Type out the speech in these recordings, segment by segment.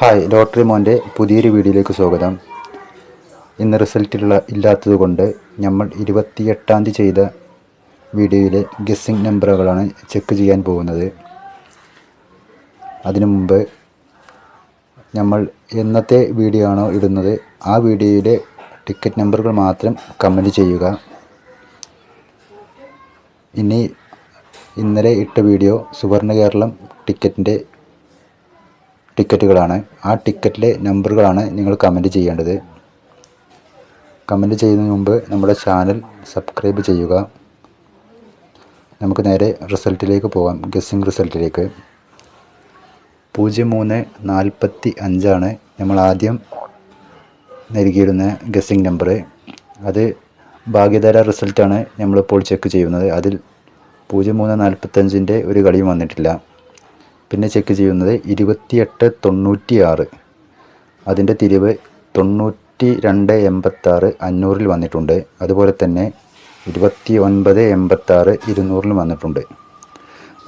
Hi lottery മോന്റെ പുതിയൊരു വീഡിയോയിലേക്ക് സ്വാഗതം. ഇന്ന് റിസൾട്ടിലുള്ള ഇല്ലാത്തത് കൊണ്ട് നമ്മൾ ഇരുപത്തിയെട്ടാം തീയതി ചെയ്ത വീഡിയോയിലെ ഗസ്സിംഗ് നമ്പറുകളാണ് ചെക്ക് ചെയ്യാൻ പോകുന്നത്. അതിനു മുമ്പ് നമ്മൾ എന്നത്തെ വീഡിയോ ആണോ ഇടുന്നത് ആ വീഡിയോയിലെ ടിക്കറ്റ് നമ്പറുകൾ മാത്രം കമന്റ് ചെയ്യുക. ഇനി ഇന്നലെ ഇട്ട വീഡിയോ സുവർണ കേരളം ടിക്കറ്റിന്റെ ടിക്കറ്റുകളാണ്. ആ ടിക്കറ്റിലെ നമ്പറുകളാണ് നിങ്ങൾ കമന്റ് ചെയ്യേണ്ടത്. കമന്റ് ചെയ്യുന്നതിന് മുമ്പ് നമ്മുടെ ചാനൽ സബ്സ്ക്രൈബ് ചെയ്യുക. നമുക്ക് നേരെ റിസൾട്ടിലേക്ക് പോകാം. ഗസ്സിങ് റിസൾട്ടിലേക്ക്. പൂജ്യം മൂന്ന് നാൽപ്പത്തി അഞ്ചാണ് നമ്മൾ ആദ്യം നൽകിയിരുന്ന ഗസ്സിങ് നമ്പർ അത് ഭാഗ്യധാര റിസൾട്ടാണ് നമ്മളിപ്പോൾ ചെക്ക് ചെയ്യുന്നത്. അതിൽ പൂജ്യം മൂന്ന് നാൽപ്പത്തഞ്ചിന്റെ ഒരു കളിയും വന്നിട്ടില്ല. പിന്നെ ചെക്ക് ചെയ്യുന്നത് ഇരുപത്തിയെട്ട് തൊണ്ണൂറ്റി ആറ് അതിന്റെ തിരിവ് തൊണ്ണൂറ്റി രണ്ട് എൺപത്താറ് അഞ്ഞൂറിൽ വന്നിട്ടുണ്ട്. അതുപോലെ തന്നെ ഇരുപത്തി ഒൻപത് എൺപത്താറ് ഇരുന്നൂറിൽ വന്നിട്ടുണ്ട്.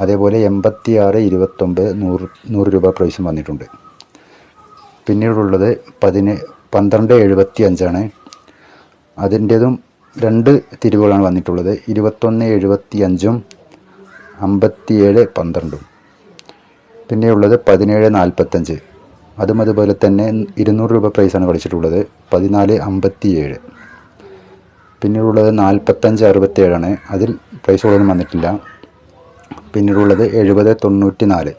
അതേപോലെ എൺപത്തി ആറ് ഇരുപത്തൊമ്പത് നൂറ് നൂറ് രൂപ പ്രൈസും വന്നിട്ടുണ്ട്. പിന്നീടുള്ളത് പതിന് പന്ത്രണ്ട് എഴുപത്തി അഞ്ചാണ് അതിന്റേതും രണ്ട് തിരിവുകളാണ് വന്നിട്ടുള്ളത്. ഇരുപത്തൊന്ന് എഴുപത്തി അഞ്ചും അമ്പത്തിയേഴ് പന്ത്രണ്ടും. പിന്നെയുള്ളത് പതിനേഴ് നാൽപ്പത്തഞ്ച്. അതും അതുപോലെ തന്നെ ഇരുന്നൂറ് രൂപ പ്രൈസാണ് കളിച്ചിട്ടുള്ളത് പതിനാല് അമ്പത്തിയേഴ്. പിന്നീടുള്ളത് നാൽപ്പത്തഞ്ച് അറുപത്തേഴാണ് അതിൽ പ്രൈസുകളൊന്നും വന്നിട്ടില്ല. പിന്നീടുള്ളത് എഴുപത് തൊണ്ണൂറ്റി നാല്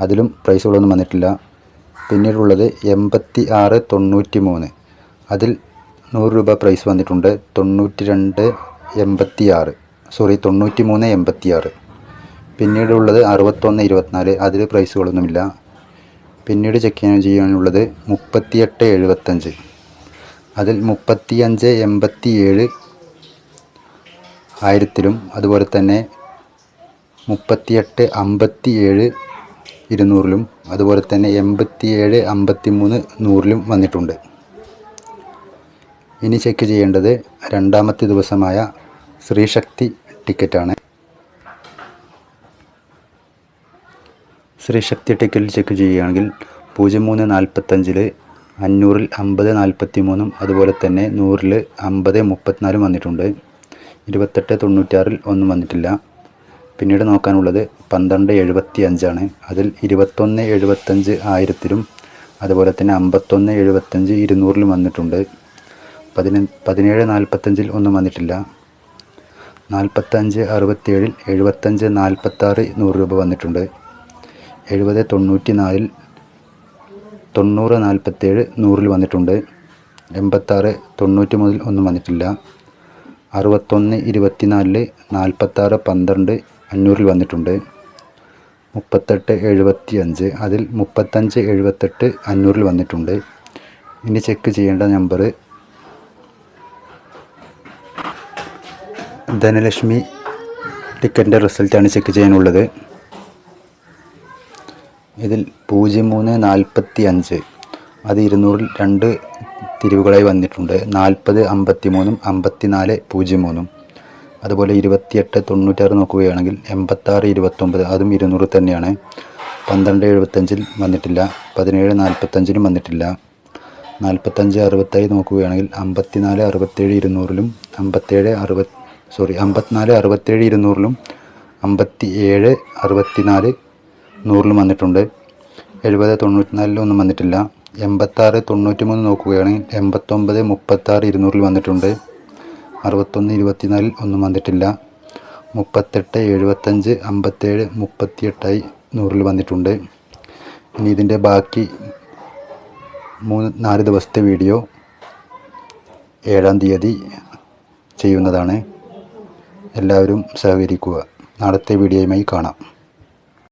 അതിലും പ്രൈസുകളൊന്നും വന്നിട്ടില്ല. പിന്നീടുള്ളത് എൺപത്തി ആറ് തൊണ്ണൂറ്റി മൂന്ന് അതിൽ നൂറ് രൂപ പ്രൈസ് വന്നിട്ടുണ്ട്. തൊണ്ണൂറ്റി രണ്ട് എൺപത്തി ആറ് സോറി തൊണ്ണൂറ്റി മൂന്ന് എൺപത്തി ആറ് പിന്നീടുള്ളത് അറുപത്തൊന്ന് ഇരുപത്തിനാല്. അതിൽ പ്രൈസുകളൊന്നുമില്ല പിന്നീട് ചെക്ക് ചെയ്യാനുള്ളത് മുപ്പത്തിയെട്ട് എഴുപത്തഞ്ച്. അതിൽ മുപ്പത്തിയഞ്ച് എൺപത്തി ഏഴ് ആയിരത്തിലും അതുപോലെ തന്നെ മുപ്പത്തിയെട്ട് അമ്പത്തി ഏഴ് ഇരുന്നൂറിലും അതുപോലെ തന്നെ എൺപത്തിയേഴ് അമ്പത്തി മൂന്ന് നൂറിലും വന്നിട്ടുണ്ട്. ഇനി ചെക്ക് ചെയ്യേണ്ടത് രണ്ടാമത്തെ ദിവസമായ ശ്രീശക്തി ടിക്കറ്റാണ് ശ്രീശക്തി ടിക്കറ്റിൽ ചെക്ക് ചെയ്യുകയാണെങ്കിൽ പൂജ്യം മൂന്ന് നാൽപ്പത്തഞ്ചിൽ അഞ്ഞൂറിൽ അമ്പത് നാൽപ്പത്തി മൂന്നും അതുപോലെ തന്നെ നൂറിൽ അമ്പത് മുപ്പത്തിനാലും വന്നിട്ടുണ്ട്. ഇരുപത്തെട്ട് തൊണ്ണൂറ്റാറിൽ ഒന്നും വന്നിട്ടില്ല. പിന്നീട് നോക്കാനുള്ളത് പന്ത്രണ്ട് എഴുപത്തി അഞ്ചാണ് അതിൽ ഇരുപത്തൊന്ന് എഴുപത്തഞ്ച് ആയിരത്തിലും അതുപോലെ തന്നെ അമ്പത്തൊന്ന് എഴുപത്തഞ്ച് ഇരുന്നൂറിലും വന്നിട്ടുണ്ട്. പതിന പതിനേഴ് നാൽപ്പത്തഞ്ചിൽ ഒന്നും വന്നിട്ടില്ല. നാൽപ്പത്തഞ്ച് അറുപത്തേഴിൽ എഴുപത്തഞ്ച് നാൽപ്പത്താറ് നൂറ് രൂപ വന്നിട്ടുണ്ട്. എഴുപത് തൊണ്ണൂറ്റി നാലിൽ തൊണ്ണൂറ് നാൽപ്പത്തേഴ് നൂറിൽ വന്നിട്ടുണ്ട്. എൺപത്താറ് തൊണ്ണൂറ്റി മുതൽ ഒന്നും വന്നിട്ടില്ല. അറുപത്തൊന്ന് ഇരുപത്തിനാലിൽ നാൽപ്പത്താറ് പന്ത്രണ്ട് അഞ്ഞൂറിൽ വന്നിട്ടുണ്ട്. മുപ്പത്തെട്ട് എഴുപത്തി അഞ്ച് അതിൽ മുപ്പത്തഞ്ച് എഴുപത്തെട്ട് അഞ്ഞൂറിൽ വന്നിട്ടുണ്ട്. ഇനി ചെക്ക് ചെയ്യേണ്ട നമ്പർ ധനലക്ഷ്മി ടിക്കറ്റിന്റെ റിസൾട്ടാണ് ചെക്ക് ചെയ്യാനുള്ളത്. ഇതിൽ പൂജ്യം മൂന്ന് നാൽപ്പത്തി അഞ്ച്. അത് ഇരുന്നൂറിൽ രണ്ട് തിരിവുകളായി വന്നിട്ടുണ്ട്. നാൽപ്പത് അമ്പത്തി മൂന്നും അമ്പത്തി നാല് പൂജ്യം മൂന്നും. അതുപോലെ ഇരുപത്തിയെട്ട് തൊണ്ണൂറ്റാറ് നോക്കുകയാണെങ്കിൽ എൺപത്താറ് ഇരുപത്തൊമ്പത്. അതും ഇരുന്നൂറ് തന്നെയാണ്. പന്ത്രണ്ട് എഴുപത്തഞ്ചിൽ വന്നിട്ടില്ല. പതിനേഴ് നാൽപ്പത്തഞ്ചിനും വന്നിട്ടില്ല. നാൽപ്പത്തഞ്ച് അറുപത്തായി നോക്കുകയാണെങ്കിൽ അമ്പത്തിനാല് അറുപത്തേഴ് ഇരുന്നൂറിലും അമ്പത്തേഴ് അറുപത് സോറി അമ്പത്തിനാല് അറുപത്തേഴ് ഇരുന്നൂറിലും അമ്പത്തി ഏഴ് അറുപത്തിനാല് നൂറിലും വന്നിട്ടുണ്ട്. എഴുപത് തൊണ്ണൂറ്റിനാലിലും ഒന്നും വന്നിട്ടില്ല. എൺപത്താറ് തൊണ്ണൂറ്റി മൂന്ന് നോക്കുകയാണെങ്കിൽ എൺപത്തൊമ്പത് മുപ്പത്താറ് ഇരുന്നൂറിൽ വന്നിട്ടുണ്ട്. അറുപത്തൊന്ന് ഇരുപത്തിനാലിൽ ഒന്നും വന്നിട്ടില്ല. മുപ്പത്തെട്ട് എഴുപത്തഞ്ച് അമ്പത്തേഴ് മുപ്പത്തിയെട്ടായി നൂറിൽ വന്നിട്ടുണ്ട്. ഇനി ഇതിന്റെ ബാക്കി മൂന്ന് നാല് ദിവസത്തെ വീഡിയോ ഏഴാം തീയതി ചെയ്യുന്നതാണ്. എല്ലാവരും സഹകരിക്കുക. നാളത്തെ വീഡിയോയുമായി കാണാം.